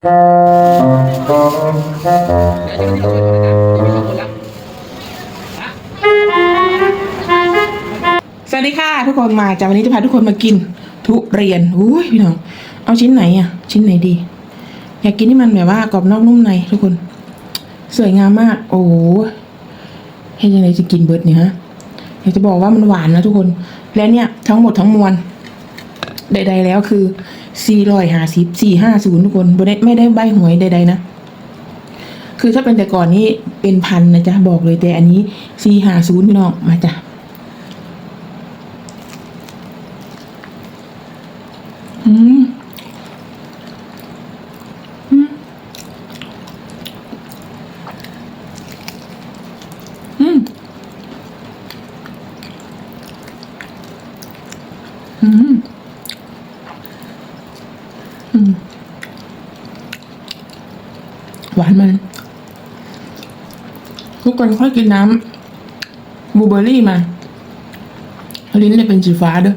สวัสดีค่ะ ทุกคนมาจากวันนี้จะพาทุกคนมากิน ทุเรียนอุ้ยพี่น้องเอาชิ้นไหนอะ ชิ้นไหนดี อยากกินที่มันแบบว่ากรอบนอกนุ่มในทุกคน สวยงามมาก โอ้โหเห็นยังไงจะกินเบิร์ดเนี่ยฮะอยากจะบอกว่ามันหวานนะทุกคน และเนี่ยทั้งหมดทั้งมวล ใด ๆ แล้วคือสี่ร้อยห้าสิบสี่ห้าศูนย์ทุกคนไม่ได้ไม่ได้ใบหวยใด ๆ นะ คือถ้าเป็นแต่ก่อนนี้เป็นพันนะจ๊ะ บอกเลยแต่อันนี้สี่ห้าศูนย์พี่น้องมาจ้ะอืมอืมอืม อืม อืม หวานมัน ทุกคนค่อยกินน้ำบลูเบอร์รี่มา ลิ้นเลยเป็นสีฟ้าด้วย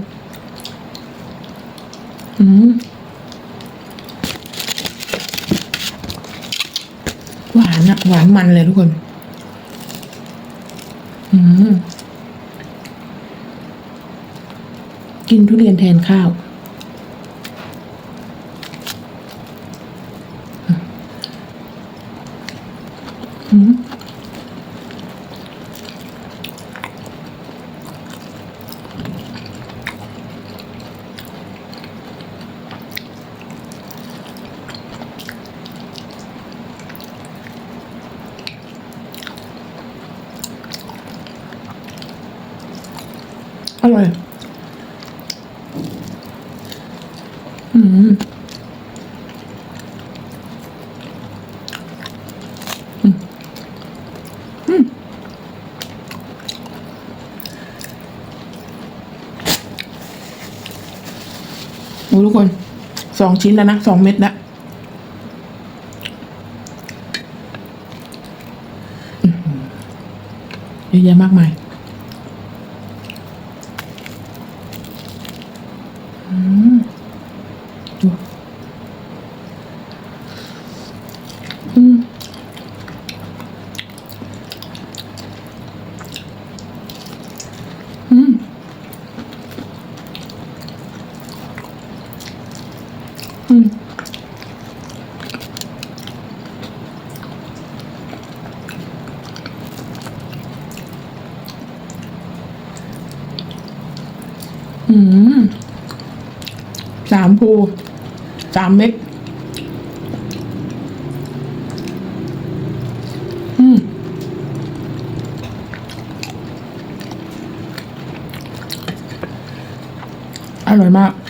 อืมหวานอะหวานมันเลยทุกคน อืมกินทุเรียนแทนข้าว อืมอร่อย อืม อืม อืม โอ้ทุกคนสองชิ้นแล้วนะสองเม็ดแล้วอื้อหือเยอะแยะมากมายอืมดูอืม อืม อืมอืมสามภูสามเม็ดอืมอร่อยมาก